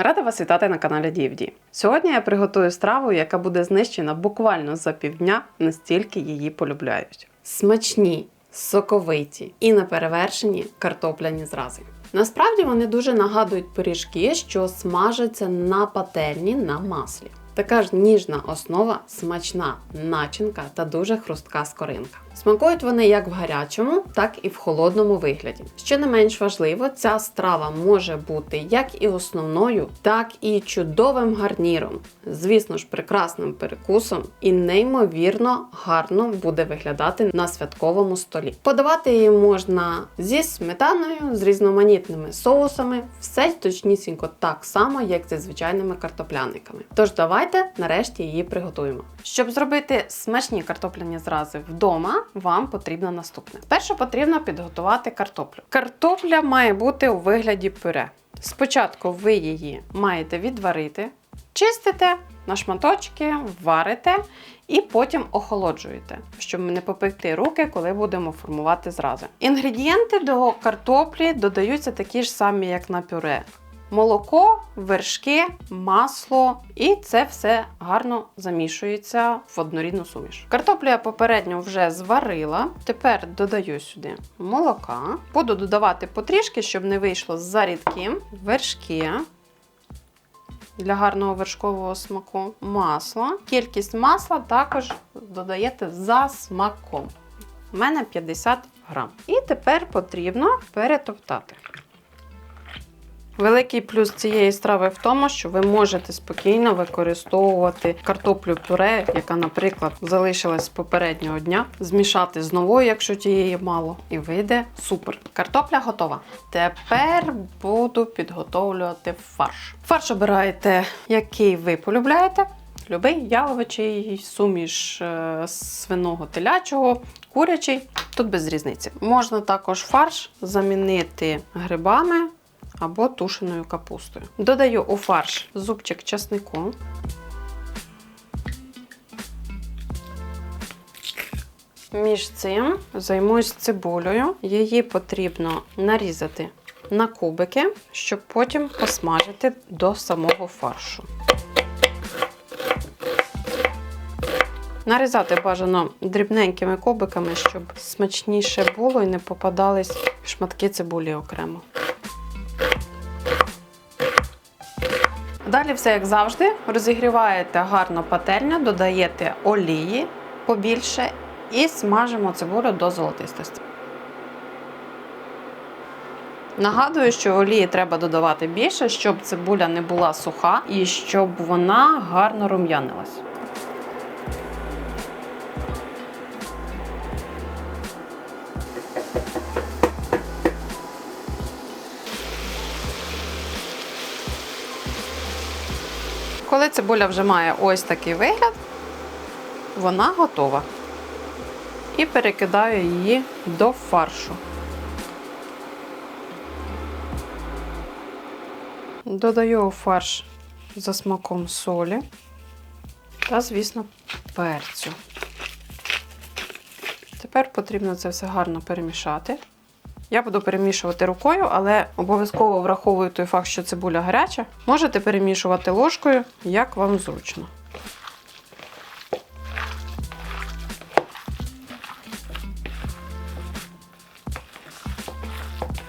Рада вас вітати на каналі DFD. Сьогодні я приготую страву, яка буде знищена буквально за півдня, настільки її полюбляють. Смачні, соковиті і неперевершені картопляні зрази. Насправді вони дуже нагадують пиріжки, що смажаться на пательні на маслі. Така ж ніжна основа, смачна начинка та дуже хрустка скоринка. Смакують вони як в гарячому, так і в холодному вигляді. Що не менш важливо, ця страва може бути як і основною, так і чудовим гарніром. Звісно ж, прекрасним перекусом і неймовірно гарно буде виглядати на святковому столі. Подавати її можна зі сметаною, з різноманітними соусами, все точнісінько так само, як зі звичайними картопляниками. Тож давайте нарешті її приготуємо. Щоб зробити смачні картопляні зрази вдома, вам потрібно наступне. Спершу потрібно підготувати картоплю. Картопля має бути у вигляді пюре. Спочатку ви її маєте відварити, чистите на шматочки, варите і потім охолоджуєте, щоб не попекти руки, коли будемо формувати зрази. Інгредієнти до картоплі додаються такі ж самі, як на пюре. Молоко, вершки, масло, і це все гарно замішується в однорідну суміш. Картоплю я попередньо вже зварила. Тепер додаю сюди молока. Буду додавати потрішки, щоб не вийшло за рідким. Вершки для гарного вершкового смаку. Масло. Кількість масла також додаєте за смаком. У мене 50 грам. І тепер потрібно перетоптати. Великий плюс цієї страви в тому, що ви можете спокійно використовувати картоплю пюре, яка, наприклад, залишилась з попереднього дня, змішати з новою, якщо тієї мало, і вийде супер. Картопля готова. Тепер буду підготовлювати фарш. Фарш обираєте, який ви полюбляєте. Любий яловичий, суміш е, свиного телячого, курячий, тут без різниці. Можна також фарш замінити грибами або тушеною капустою. Додаю у фарш зубчик часнику. Між цим займусь цибулею. Її потрібно нарізати на кубики, щоб потім посмажити до самого фаршу. Нарізати бажано дрібненькими кубиками, щоб смачніше було і не попадались шматки цибулі окремо. Далі все як завжди. Розігріваєте гарно пательню, додаєте олії побільше і смажимо цибулю до золотистості. Нагадую, що олії треба додавати більше, щоб цибуля не була суха і щоб вона гарно рум'янилась. Коли цибуля вже має ось такий вигляд, вона готова. І перекидаю її до фаршу. Додаю у фарш за смаком солі та, звісно, перцю. Тепер потрібно це все гарно перемішати. Я буду перемішувати рукою, але обов'язково враховую той факт, що цибуля гаряча. Можете перемішувати ложкою, як вам зручно.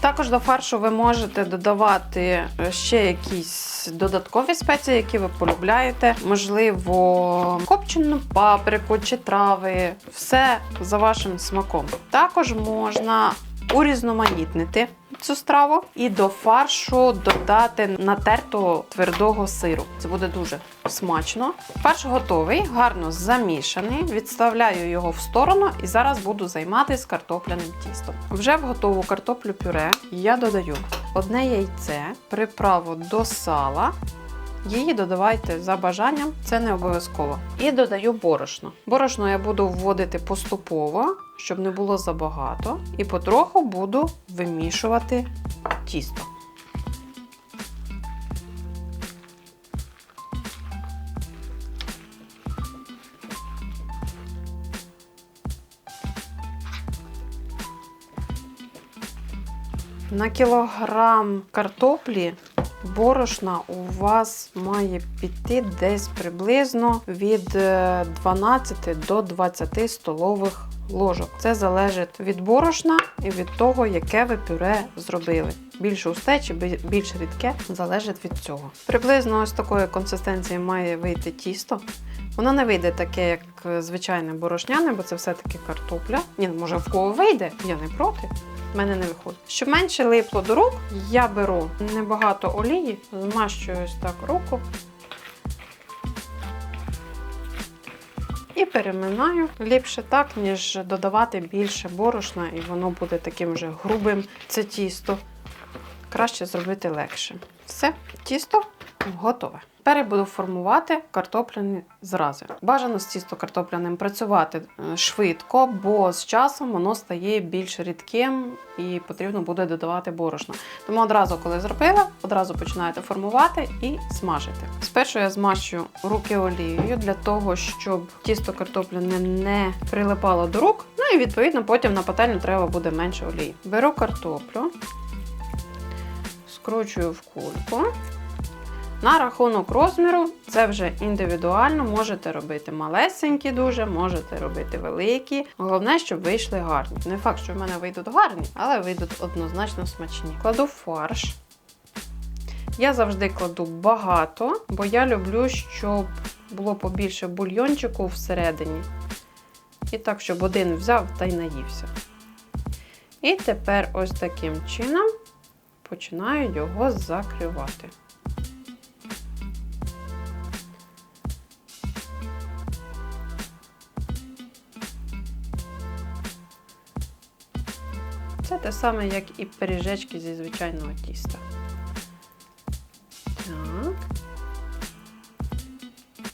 Також до фаршу ви можете додавати ще якісь додаткові спеції, які ви полюбляєте. Можливо, копчену паприку чи трави. Все за вашим смаком. Також можна урізноманітнити цю страву і до фаршу додати натертого твердого сиру. Це буде дуже смачно. Фарш готовий, гарно замішаний. Відставляю його в сторону і зараз буду займатися картопляним тістом. Вже в готову картоплю пюре я додаю одне яйце, приправу до сала. Її додавайте за бажанням, це не обов'язково. І додаю борошно. Борошно я буду вводити поступово, щоб не було забагато. І потроху буду вимішувати тісто. На кілограм картоплі Борошна у вас має піти десь приблизно від е, 12 до 20 столових ложок. Це залежить від борошна і від того, яке ви пюре зробили. Більш густе чи бі- більш рідке залежить від цього. Приблизно ось такої консистенції має вийти тісто. Воно не вийде таке, як е, звичайне борошняне, бо це все-таки картопля. Ні, може в кого вийде, я не проти. В мене не виходить. Щоб менше липло до рук, я беру небагато олії, змащую ось так руку. І переминаю ліпше так, ніж додавати більше борошна, і воно буде таким вже грубим. Це тісто. Краще зробити легше. Все, тісто готове. Тепер буду формувати картопляні зрази. Бажано з тісто картопляним працювати е, швидко, бо з часом воно стає більш рідким і потрібно буде додавати борошно. Тому одразу, коли зробила, одразу починаєте формувати і смажити. Спершу я змащую руки олією для того, щоб тісто картопляне не прилипало до рук. Ну і відповідно потім на пательню треба буде менше олії. Беру картоплю, скручую в кульку. На рахунок розміру, це вже індивідуально, можете робити малесенькі дуже, можете робити великі. Головне, щоб вийшли гарні. Не факт, що в мене вийдуть гарні, але вийдуть однозначно смачні. Кладу фарш. Я завжди кладу багато, бо я люблю, щоб було побільше бульйончику всередині. І так, щоб один взяв та й наївся. І тепер ось таким чином починаю його закривати. Те саме, як і пиріжечки зі звичайного тіста. Так.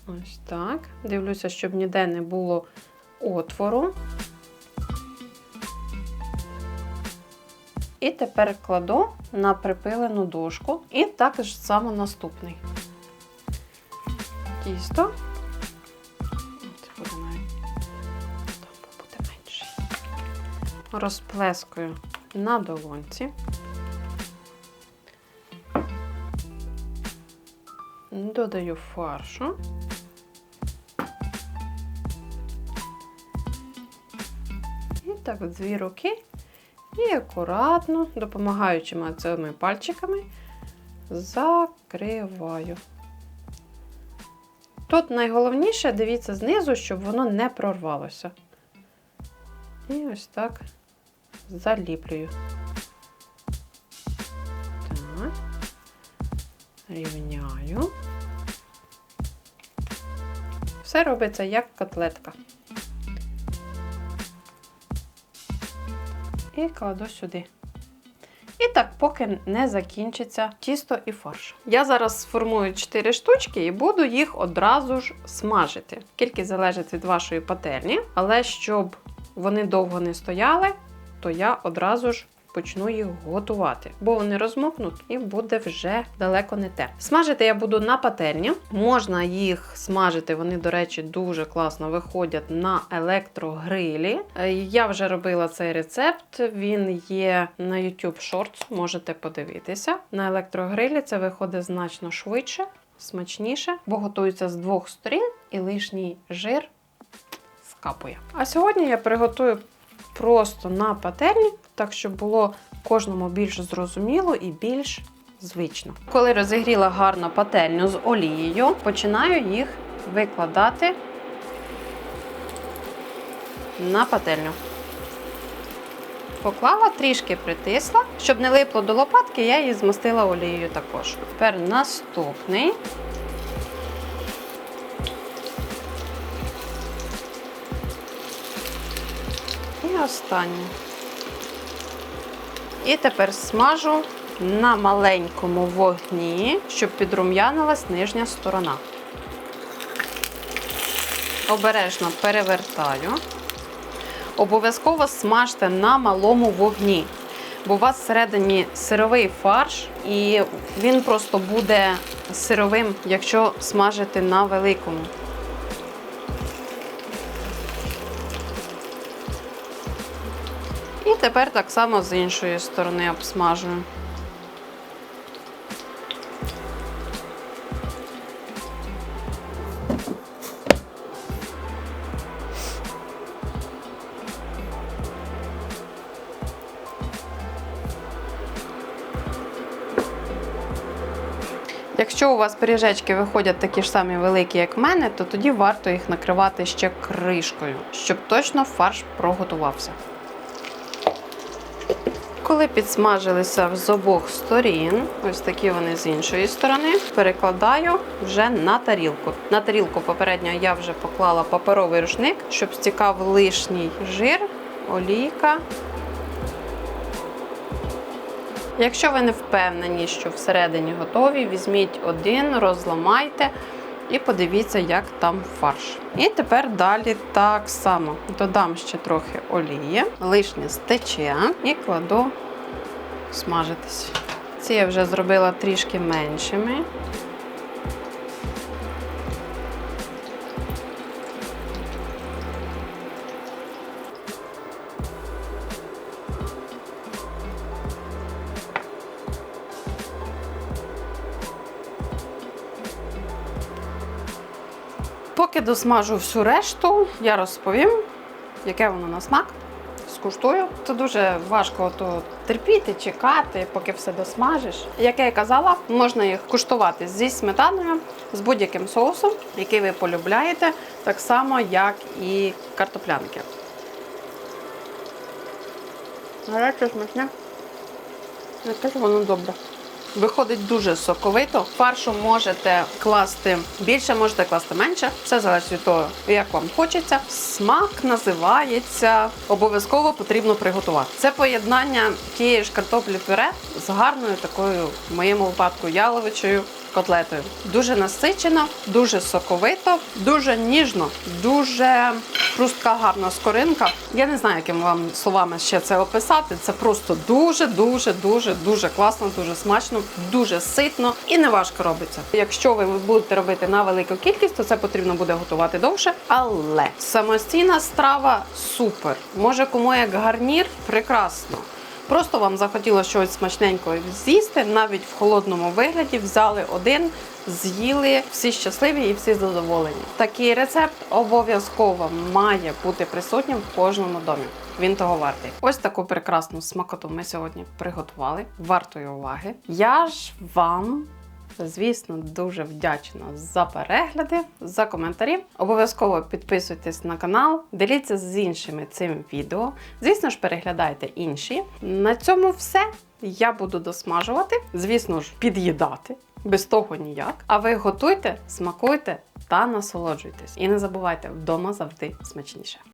Ось так. Дивлюся, щоб ніде не було отвору. І тепер кладу на припилену дошку. І також само наступний. Тісто. Це буде там буде менше. Розплескую на долонці. Додаю фаршу. І так дві руки. І акуратно, допомагаючи цими пальчиками, закриваю. Тут найголовніше, дивіться знизу, щоб воно не прорвалося. І ось так заліплюю. Так. Рівняю. Все робиться як котлетка. І кладу сюди. І так, поки не закінчиться тісто і фарш. Я зараз сформую 4 штучки і буду їх одразу ж смажити. Кількість залежить від вашої пательні, але щоб вони довго не стояли, то я одразу ж почну їх готувати, бо вони розмокнуть і буде вже далеко не те. Смажити я буду на пательні. Можна їх смажити, вони, до речі, дуже класно виходять на електрогрилі. Е, Я вже робила цей рецепт, він є на YouTube Shorts, можете подивитися. На електрогрилі це виходить значно швидше, смачніше, бо готується з двох сторін і лишній жир скапує. А сьогодні я приготую просто на пательні, так щоб було кожному більш зрозуміло і більш звично. Коли розігріла гарно пательню з олією, починаю їх викладати на пательню. Поклала, трішки притисла. Щоб не липло до лопатки, я її змастила олією також. Тепер наступний. Останнє. І тепер смажу на маленькому вогні, щоб підрум'янилась нижня сторона. Обережно перевертаю. Обов'язково смажте на малому вогні, бо у вас всередині сировий фарш, і він просто буде сировим, якщо смажити на великому. І тепер так само з іншої сторони обсмажую. Якщо у вас пиріжечки виходять такі ж самі великі, як в мене, то тоді варто їх накривати ще кришкою, щоб точно фарш проготувався. Коли підсмажилися з обох сторін, ось такі вони з іншої сторони, перекладаю вже на тарілку. На тарілку попередньо я вже поклала паперовий рушник, щоб стікав лишній жир, олійка. Якщо ви не впевнені, що всередині готові, візьміть один, розламайте і подивіться, як там фарш. І тепер далі так само додам ще трохи олії, лишнє стече і кладу смажитись. Ці я вже зробила трішки меншими. Поки досмажу всю решту, я розповім, яке воно на смак. Скуштую. Це дуже важко то терпіти, чекати, поки все досмажиш. Як я і казала, можна їх куштувати зі сметаною, з будь-яким соусом, який ви полюбляєте, так само, як і картоплянки. Гаряче смачне. Яке ж воно добре. Виходить дуже соковито. Фаршу можете класти більше, можете класти менше. Все залежить від того, як вам хочеться. Смак називається обов'язково потрібно приготувати. Це поєднання тієї ж картоплі пюре з гарною такою, в моєму випадку, яловичою котлетою. Дуже насичено, дуже соковито, дуже ніжно, дуже хрустка гарна скоринка. Я не знаю, якими вам словами ще це описати. Це просто дуже, дуже, дуже, дуже класно, дуже смачно, дуже ситно і не важко робиться. Якщо ви будете робити на велику кількість, то це потрібно буде готувати довше. Але самостійна страва супер. Може, кому як гарнір, прекрасно. Просто вам захотілося щось смачненького з'їсти, навіть в холодному вигляді взяли один, з'їли, всі щасливі і всі задоволені. Такий рецепт обов'язково має бути присутнім в кожному домі. Він того вартий. Ось таку прекрасну смакоту ми сьогодні приготували. Вартої уваги. Я ж вам Звісно, дуже вдячна за перегляди, за коментарі. Обов'язково підписуйтесь на канал, діліться з іншими цим відео. Звісно ж, переглядайте інші. На цьому все. Я буду досмажувати, звісно ж, під'їдати. Без того ніяк. А ви готуйте, смакуйте та насолоджуйтесь. І не забувайте, вдома завжди смачніше.